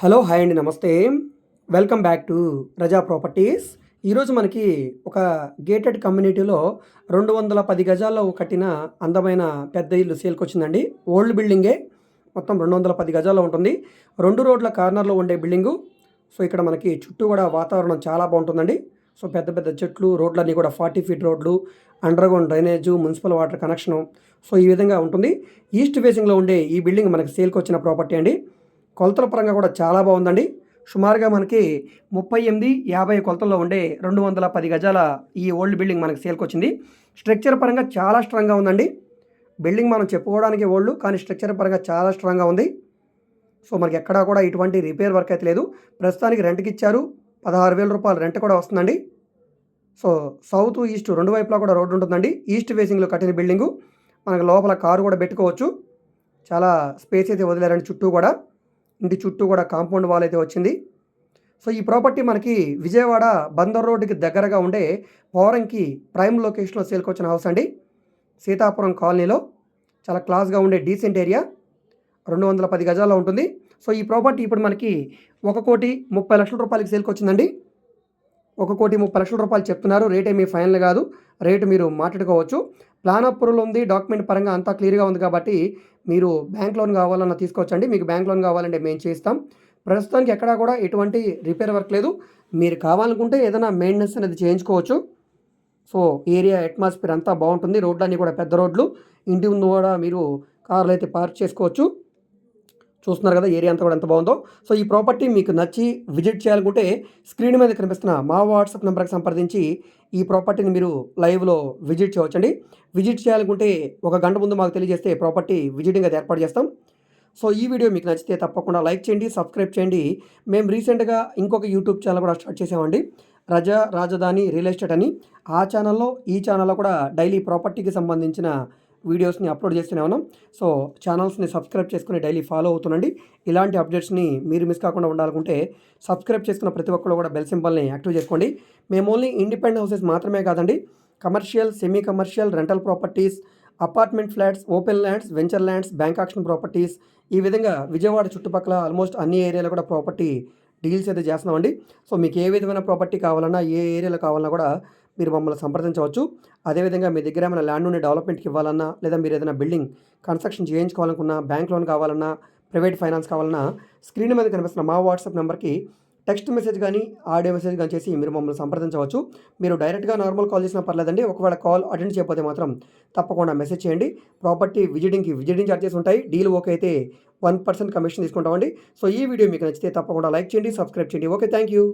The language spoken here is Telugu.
హలో హాయ్ అండి నమస్తే. Welcome back to Raza properties. ఈరోజు మనకి ఒక గేటెడ్ కమ్యూనిటీలో రెండు వందల పది గజాల్లో కట్టిన అందమైన పెద్ద ఇల్లు సేల్కి వచ్చిందండి. ఓల్డ్ బిల్డింగే. మొత్తం రెండు వందల పది గజాల్లో ఉంటుంది. రెండు రోడ్ల కార్నర్లో ఉండే బిల్డింగు. సో ఇక్కడ మనకి చుట్టూ కూడా వాతావరణం చాలా బాగుంటుందండి. సో పెద్ద పెద్ద చెట్లు రోడ్లన్నీ కూడా ఫార్టీ ఫీట్ రోడ్లు underground drainage municipal water connection. So ఈ విధంగా ఉంటుంది. ఈస్ట్ ఫేసింగ్లో ఉండే ఈ బిల్డింగ్ మనకి సేల్కి వచ్చిన ప్రాపర్టీ అండి. కొలతల పరంగా కూడా చాలా బాగుందండి. సుమారుగా మనకి ముప్పై ఎనిమిది యాభై కొలతల్లో ఉండే రెండు వందల పది గజాల ఈ ఓల్డ్ బిల్డింగ్ మనకి సేల్కి వచ్చింది స్ట్రక్చర్ పరంగా చాలా స్ట్రాంగ్గా ఉందండి. బిల్డింగ్ మనం చెప్పుకోవడానికి ఓల్డ్ కానీ స్ట్రక్చర్ పరంగా చాలా స్ట్రాంగ్గా ఉంది. సో మనకి ఎక్కడా కూడా ఇటువంటి రిపేర్ వర్క్ అయితే లేదు. ప్రస్తుతానికి రెంట్కి ఇచ్చారు. పదహారు వేల రూపాయలు రెంట్ కూడా వస్తుందండి. సో సౌత్ ఈస్ట్ రెండు వైపులా కూడా రోడ్డు ఉంటుందండి. ఈస్ట్ ఫేసింగ్లో కట్టిన బిల్డింగు. మనకు లోపల కారు కూడా పెట్టుకోవచ్చు. చాలా స్పేస్ అయితే వదిలేరండి చుట్టూ కూడా. ఇంటి చుట్టూ కూడా కాంపౌండ్ వాల్ అయితే వచ్చింది. సో ఈ ప్రాపర్టీ మనకి విజయవాడ బందర్ రోడ్డుకి దగ్గరగా ఉండే పవరంకి ప్రైమ్ లొకేషన్లో సేల్కి వచ్చిన హౌస్ అండి. సీతాపురం కాలనీలో చాలా క్లాస్గా ఉండే డీసెంట్ ఏరియా రెండు వందల పది గజాల్లో ఉంటుంది. సో ఈ ప్రాపర్టీ ఇప్పుడు మనకి ఒక కోటి ముప్పై లక్షల రూపాయలకి సేల్కి వచ్చిందండి ఒక కోటి ముప్పై లక్షల రూపాయలు చెప్తున్నారు. రేట్ ఏమీ ఫైనల్ కాదు. రేటు మీరు మాట్లాడుకోవచ్చు. ప్లాన్ అప్రూవల్ ఉంది. డాక్యుమెంట్ పరంగా అంతా క్లియర్గా ఉంది కాబట్టి మీరు బ్యాంక్ లోన్ కావాలన్నా తీసుకోవచ్చండి. మీకు బ్యాంక్ లోన్ కావాలంటే మేము చేస్తాం. ప్రస్తుతానికి ఎక్కడా కూడా ఎటువంటి రిపేర్ వర్క్ లేదు. మీరు కావాలనుకుంటే ఏదైనా మెయింటెనెన్స్ అనేది చేయించుకోవచ్చు. సో ఏరియా అట్మాస్ఫియర్ అంతా బాగుంటుంది. రోడ్లన్నీ కూడా పెద్ద రోడ్లు. ఇంటి ముందు కూడా మీరు కార్లు అయితే పార్క్ చేసుకోవచ్చు. చూస్తున్నారు కదా ఏరియా అంతా కూడా ఎంత బాగుందో. సో ఈ ప్రాపర్టీ మీకు నచ్చి విజిట్ చేయాలనుకుంటే స్క్రీన్ మీద కనిపిస్తున్న మా వాట్సాప్ నెంబర్కి సంప్రదించి ఈ ప్రాపర్టీని మీరు లైవ్లో విజిట్ చేయవచ్చండి. విజిట్ చేయాలనుకుంటే ఒక గంట ముందు మాకు తెలియజేస్తే ప్రాపర్టీ విజిటింగ్ అది ఏర్పాటు చేస్తాం. సో ఈ వీడియో మీకు నచ్చితే తప్పకుండా లైక్ చేయండి సబ్స్క్రైబ్ చేయండి. మేము రీసెంట్గా ఇంకొక యూట్యూబ్ ఛానల్ కూడా స్టార్ట్ చేసామండి. రజా రాజధాని రియల్ ఎస్టేట్ అని. ఆ ఛానల్లో ఈ ఛానల్లో కూడా డైలీ ప్రాపర్టీకి సంబంధించిన వీడియోస్ని అప్లోడ్ చేస్తూనే ఉన్నాం. సో ఛానల్స్ని సబ్స్క్రైబ్ చేసుకుని డైలీ ఫాలో అవుతుండండి. ఇలాంటి అప్డేట్స్ని మీరు మిస్ కాకుండా ఉండాలనుకుంటే సబ్స్క్రైబ్ చేసుకున్న ప్రతి ఒక్కరు కూడా బెల్ సింబల్ని యాక్టివ్ చేసుకోండి. మేము ఓన్లీ ఇండిపెండెంట్ హౌసెస్ మాత్రమే కాదండి commercial semi commercial rental properties apartment flats open lands venture lands bank auction properties ఈ విధంగా విజయవాడ చుట్టుపక్కల ఆల్మోస్ట్ అన్ని ఏరియాలో కూడా ప్రాపర్టీ డీల్స్ అయితే చేస్తున్నామండి. సో మీకు ఏ విధమైన ప్రాపర్టీ కావాలన్నా ఏ ఏరియాలో కావాలన్నా కూడా మీరు మమ్మల్ని సంప్రదించవచ్చు. అదేవిధంగా మీ దగ్గర ఏమైనా ల్యాండ్ ఉండి డెవలప్మెంట్కి ఇవ్వాలన్నా లేదా మీరు ఏదైనా బిల్డింగ్ కన్స్ట్రక్షన్ చేయించుకోవాలనుకున్నా బ్యాంక్ లోన్ కావాలన్నా ప్రైవేట్ ఫైనాన్స్ కావాలన్నా స్క్రీన్ మీద కనిపిస్తున్న మా వాట్సాప్ నెంబర్కి టెక్స్ట్ మెసేజ్ కానీ ఆడియో మెసేజ్ కానీ చేసి మీరు మమ్మల్ని సంప్రదించవచ్చు. మీరు డైరెక్ట్గా నార్మల్ కాల్ చేసినా పర్లేదండి. ఒకవేళ కాల్ అటెండ్ చేయకపోతే మాత్రం తప్పకుండా మెసేజ్ చేయండి. ప్రాపర్టీ విజిటింగ్కి విజిటింగ్ ఛార్జెస్ ఉంటాయి. డీల్ ఓకే అయితే వన్ పర్సెంట్ కమిషన్ తీసుకుంటామండి. సో ఈ వీడియో మీకు నచ్చితే తప్పకుండా లైక్ చేయండి సబ్స్క్రైబ్ చేయండి. Okay thank you